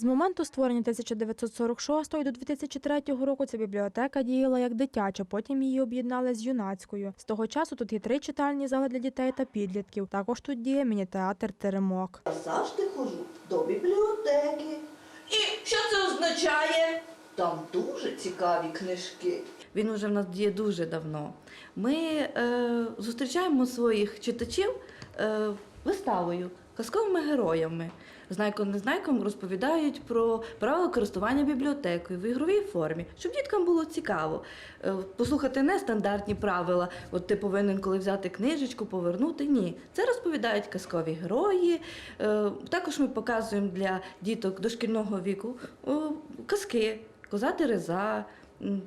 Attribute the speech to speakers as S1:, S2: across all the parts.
S1: З моменту створення 1946 до 2003 року ця бібліотека діяла як дитяча, потім її об'єднали з юнацькою. З того часу тут є три читальні зали для дітей та підлітків. Також тут діє міні-театр Теремок.
S2: Завжди ходжу до бібліотеки. І що це означає? Там дуже цікаві книжки.
S3: Він уже в нас діє дуже давно. Ми е, зустрічаємо своїх читачів е, виставою, казковими героями. Знайком незнайком розповідають про правила користування бібліотекою в ігровій формі, щоб діткам було цікаво. Е, послухати не стандартні правила, от ти повинен коли взяти книжечку, повернути. Ні. Це розповідають казкові герої. Е, також ми показуємо для діток дошкільного віку казки, коза Тереза.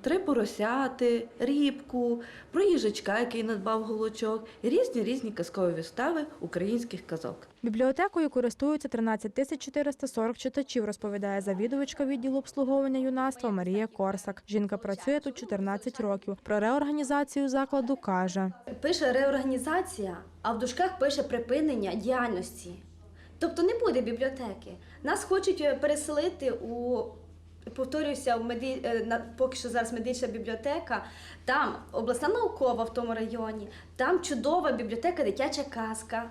S3: Три поросяти, рібку, про їжачка, який надбав голочок, і різні різні казкові вистави українських казок.
S1: Бібліотекою користуються 13 тисяч 440 читачів, розповідає завідувачка відділу обслуговування юнацтва Марія Корсак. Жінка працює тут 14 років. Про реорганізацію закладу каже.
S4: Пише реорганізація, а в дужках пише припинення діяльності. Тобто не буде бібліотеки. Нас хочуть е, переселити у. Повторюся, в меді... е, на- поки що зараз медична бібліотека, там обласна наукова в тому районі, там чудова бібліотека, дитяча казка.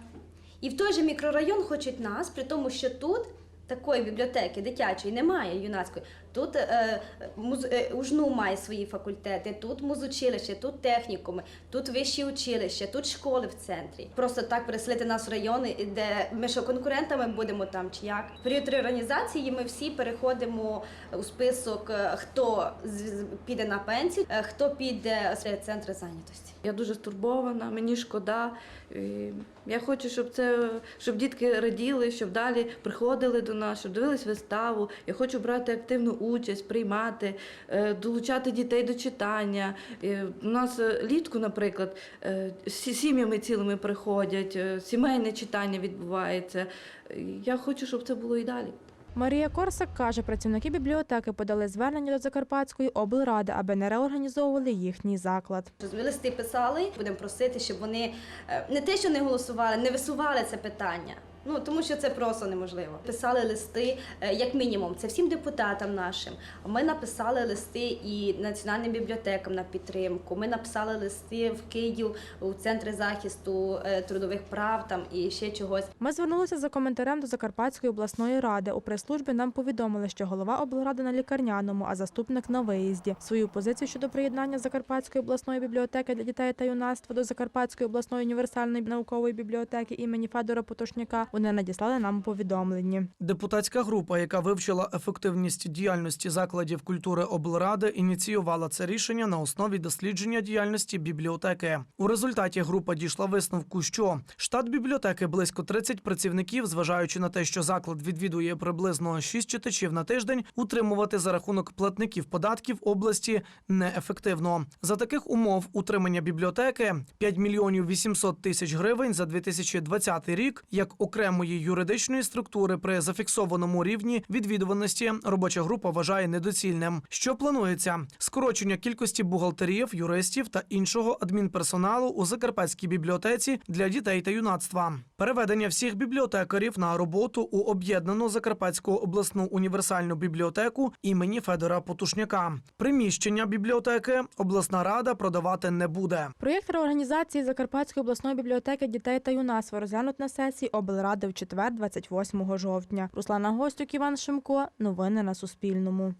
S4: І в той же мікрорайон хочуть нас, при тому, що тут такої бібліотеки дитячої немає юнацької. Тут е, муз... е, УЖНУ має свої факультети, тут музучилище, тут технікуми, тут вищі училища, тут школи в центрі. Просто так переселити нас в райони, де ми що конкурентами будемо там чи як. В період реорганізації ми всі переходимо у список, е, хто з- з- піде на пенсію, е, хто піде в центри зайнятості.
S3: Я дуже стурбована, мені шкода. Я хочу, щоб це щоб дітки раділи, щоб далі приходили до нас, щоб дивились виставу. Я хочу брати активну участь, приймати, е, долучати дітей до читання. Е, У нас е, літку, наприклад, всі сім'ями цілими приходять, сімейне читання відбувається. Я хочу, щоб це було і далі.
S1: Марія Корсак каже, працівники бібліотеки подали звернення до Закарпатської облради, аби не реорганізовували їхній заклад.
S4: Листи писали, будемо просити, щоб вони не те, що не голосували, не висували це питання. Ну тому що це просто неможливо. Писали листи, е, як мінімум, це всім депутатам нашим. Ми написали листи і національним бібліотекам на підтримку. Ми написали листи в Київ у центри захисту е, трудових прав там і ще чогось.
S1: Ми звернулися за коментарем до Закарпатської обласної ради. У прес-службі нам повідомили, що голова облради на лікарняному, а заступник на виїзді. Свою позицію щодо приєднання Закарпатської обласної бібліотеки для дітей та юнацтва до Закарпатської обласної універсальної наукової бібліотеки імені Федора Потушняка вони надіслали нам у повідомленні.
S5: Депутатська група, яка вивчила ефективність діяльності закладів культури облради, ініціювала це рішення на основі дослідження діяльності бібліотеки. У результаті група дійшла висновку, що штат бібліотеки близько 30 працівників, зважаючи на те, що заклад відвідує приблизно 6 читачів на тиждень, утримувати за рахунок платників податків області неефективно. За таких умов утримання бібліотеки 5 мільйонів 800 тисяч гривень за 2020 рік як окремої юридичної структури при зафіксованому рівні відвідуваності робоча група вважає недоцільним. Що планується? Скорочення кількості бухгалтерів, юристів та іншого адмінперсоналу у Закарпатській бібліотеці для дітей та юнацтва. Переведення всіх бібліотекарів на роботу у об'єднану Закарпатську обласну універсальну бібліотеку імені Федора Потушняка. Приміщення бібліотеки обласна рада продавати не буде.
S1: Проєкт реорганізації Закарпатської обласної бібліотеки дітей та юнацтва розглянуть на сесії облради в четвер, 28 жовтня. Руслана Гостюк, Іван Шимко. Новини на Суспільному.